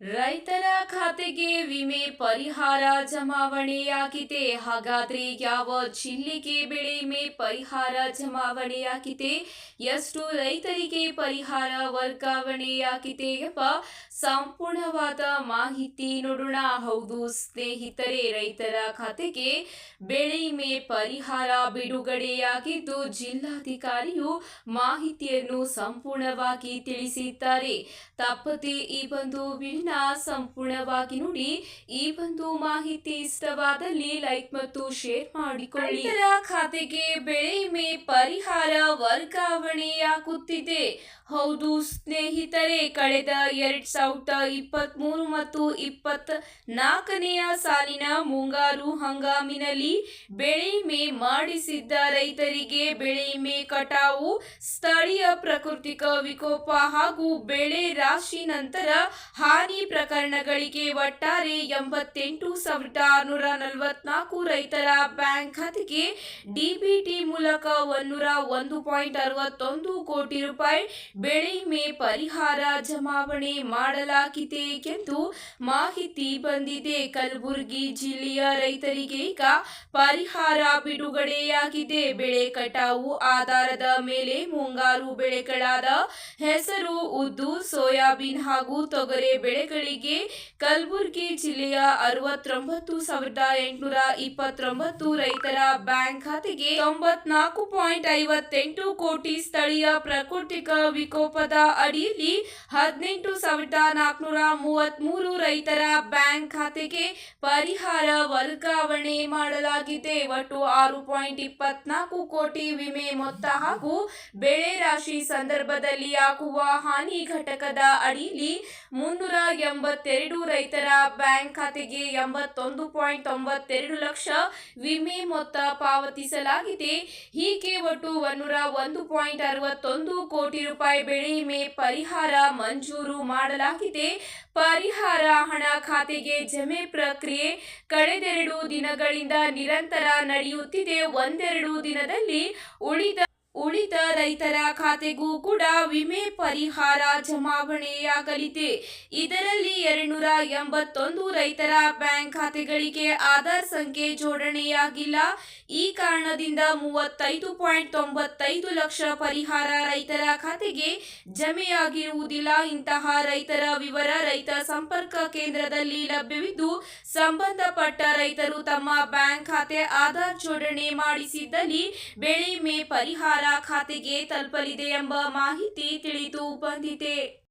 ರೈತರ ಖಾತೆಗೆ ವಿಮೆ ಪರಿಹಾರ ಜಮಾವಣೆಯಾಗಿದೆ. ಹಾಗಾದ್ರೆ ಯಾವ ಜಿಲ್ಲೆಗೆ ಬೆಳೆ ವಿಮೆ ಪರಿಹಾರ ಜಮಾವಣೆಯಾಗಿದೆ? ಎಷ್ಟು ರೈತರಿಗೆ ಪರಿಹಾರ ವರ್ಗಾವಣೆಯಾಗಿದೆ ಎಂಬ ಸಂಪೂರ್ಣವಾದ ಮಾಹಿತಿ ನೋಡೋಣ. ಹೌದು, ಸ್ನೇಹಿತರೆ, ರೈತರ ಖಾತೆಗೆ ಬೆಳೆ ವಿಮೆ ಪರಿಹಾರ ಬಿಡುಗಡೆಯಾಗಿದ್ದು, ಜಿಲ್ಲಾಧಿಕಾರಿಯು ಮಾಹಿತಿಯನ್ನು ಸಂಪೂರ್ಣವಾಗಿ ತಿಳಿಸಿದ್ದಾರೆ. ತಪ್ಪದೆ ಈ ಒಂದು ವಿಡಿಯೋನ ಸಂಪೂರ್ಣವಾಗಿ ನೋಡಿ, ಈ ಒಂದು ಮಾಹಿತಿ ಇಷ್ಟವಾದಲ್ಲಿ ಲೈಕ್ ಮತ್ತು ಶೇರ್ ಮಾಡಿಕೊಳ್ಳಿ. ರೈತರ ಖಾತೆಗೆ ಬೆಳೆ ವಿಮೆ ಪರಿಹಾರ ವರ್ಗಾವಣೆಯಾಗುತ್ತಿದೆ. ಹೌದು, ಸ್ನೇಹಿತರೆ, ಕಳೆದ ಎರಡ್ ಸಾವಿರದ ಇಪ್ಪತ್ತ್ ಮೂರು ಮತ್ತು ಇಪ್ಪತ್ತ್ ನಾಲ್ಕನೆಯ ಸಾಲಿನ ಮುಂಗಾರು ಹಂಗಾಮಿನಲ್ಲಿ ಬೆಳೆ ಮೇ ಮಾಡಿಸಿದ್ದ ರೈತರಿಗೆ ಬೆಳೆ ವಿಮೆ ಕಟಾವು, ಸ್ಥಳೀಯ ಪ್ರಾಕೃತಿಕ ವಿಕೋಪ ಹಾಗೂ ಬೆಳೆ ರಾಶಿ ನಂತರ ಹಾನಿ ಪ್ರಕರಣಗಳಿಗೆ ಒಟ್ಟಾರೆ ಎಂಬತ್ತೆಂಟು ಸಾವಿರದ ಆರುನೂರ ನಲವತ್ನಾಲ್ಕು ರೈತರ ಬ್ಯಾಂಕ್ ಖಾತೆಗೆ ಡಿಬಿಟಿ ಮೂಲಕ ಒಂದೂರ ಒಂದು ಪಾಯಿಂಟ್ ಅರವತ್ತೊಂದು ಕೋಟಿ ರೂಪಾಯಿ ಬೆಳೆ ವಿಮೆ ಪರಿಹಾರ ಜಮಾವಣೆ ಮಾಡಲಾಗಿದೆ ಎಂದು ಮಾಹಿತಿ ಬಂದಿದೆ. ಕಲಬುರಗಿ ಜಿಲ್ಲೆಯ ರೈತರಿಗೆ ಈಗ ಪರಿಹಾರ ಬಿಡುಗಡೆಯಾಗಿದೆ. ಬೆಳೆ ಕಟಾವು ಆಧಾರದ ಮೇಲೆ ಮುಂಗಾರು ಬೆಳೆಗಳಾದ ಹೆಸರು, ಉದ್ದು, ಸೋಯಾಬೀನ್ ಹಾಗೂ ತೊಗರೆ ಬೆಳೆಗಳಿಗೆ ಕಲಬುರಗಿ ಜಿಲ್ಲೆಯ ಅರವತ್ತೊಂಬತ್ತು ಸಾವಿರದ ಎಂಟುನೂರ ಇಪ್ಪತ್ತೊಂಬತ್ತು ರೈತರ ಬ್ಯಾಂಕ್ ಖಾತೆಗೆ ತೊಂಬತ್ನಾಲ್ಕು ಪಾಯಿಂಟ್ ಐವತ್ತೆಂಟು ಕೋಟಿ ಸ್ಥಳೀಯ ಪ್ರಾಕೃತಿಕ ವಿಕೋಪದ ಅಡಿಯಲ್ಲಿ ಹದಿನೆಂಟು ಸಾವಿರದ ನಾಲ್ಕುನೂರ ಮೂವತ್ಮೂರು ರೈತರ ಬ್ಯಾಂಕ್ ಖಾತೆಗೆ ಪರಿಹಾರ ವರ್ಗಾವಣೆ ಮಾಡಲಾಗಿದೆ. ಒಟ್ಟು ಆರು ಪಾಯಿಂಟ್ ಇಪ್ಪತ್ನಾಲ್ಕು ಕೋಟಿ ವಿಮೆ ಮೊತ್ತ ಹಾಗೂ ಬೆಳೆ ರಾಶಿ ಸಂದರ್ಭದಲ್ಲಿ ಆಗುವ ಹಾನಿ ಘಟಕದ ಅಡಿಯಲ್ಲಿ ಮುನ್ನೂರ ಎಂಬತ್ತೆರಡು ರೈತರ ಬ್ಯಾಂಕ್ ಖಾತೆಗೆ ಎಂಬತ್ತೊಂದು ಪಾಯಿಂಟ್ ತೊಂಬತ್ತೆರಡು ಲಕ್ಷ ವಿಮೆ ಮೊತ್ತ ಪಾವತಿಸಲಾಗಿದೆ. ಹೀಗೆ ಒಟ್ಟು ಒನ್ನೂರ ಒಂದು ಪಾಯಿಂಟ್ ಅರವತ್ತೊಂದು ಕೋಟಿ ರೂಪಾಯಿ ಬೆಳೆ ವಿಮೆ ಪರಿಹಾರ ಮಂಜೂರು ಮಾಡಲಾಗಿದೆ. ಪರಿಹಾರ ಹಣ ಖಾತೆಗೆ ಜಮೆ ಪ್ರಕ್ರಿಯೆ ಕಳೆದೆರಡು ದಿನಗಳಿಂದ ನಿರಂತರ ನಡೆಯುತ್ತಿದೆ. ಒಂದೆರಡು ದಿನದಲ್ಲಿ ಉಳಿದ ಉಳಿದ ರೈತರ ಖಾತೆಗೂ ಕೂಡ ವಿಮೆ ಪರಿಹಾರ ಜಮಾವಣೆಯಾಗಲಿದೆ. ಇದರಲ್ಲಿ ಎರಡ್ನೂರ ಎಂಬತ್ತೊಂದು ರೈತರ ಬ್ಯಾಂಕ್ ಖಾತೆಗಳಿಗೆ ಆಧಾರ್ ಸಂಖ್ಯೆ ಜೋಡಣೆಯಾಗಿಲ್ಲ. ಈ ಕಾರಣದಿಂದ ಮೂವತ್ತೈದು ಪಾಯಿಂಟ್ ತೊಂಬತ್ತೈದು ಲಕ್ಷ ಪರಿಹಾರ ರೈತರ ಖಾತೆಗೆ ಜಮೆಯಾಗಿರುವುದಿಲ್ಲ. ಇಂತಹ ರೈತರ ವಿವರ ರೈತ ಸಂಪರ್ಕ ಕೇಂದ್ರದಲ್ಲಿ ಲಭ್ಯವಿದ್ದು, ಸಂಬಂಧಪಟ್ಟ ರೈತರು ತಮ್ಮ ಬ್ಯಾಂಕ್ ಖಾತೆ ಆಧಾರ್ ಜೋಡಣೆ ಮಾಡಿಸಿದ್ದಲ್ಲಿ ಬೆಳೆ ವಿಮೆ ಪರಿಹಾರ ಖಾತೆಗೆ ತಲುಪಲಿದೆ ಎಂಬ ಮಾಹಿತಿ ತಿಳಿದು ಬಂದಿದೆ.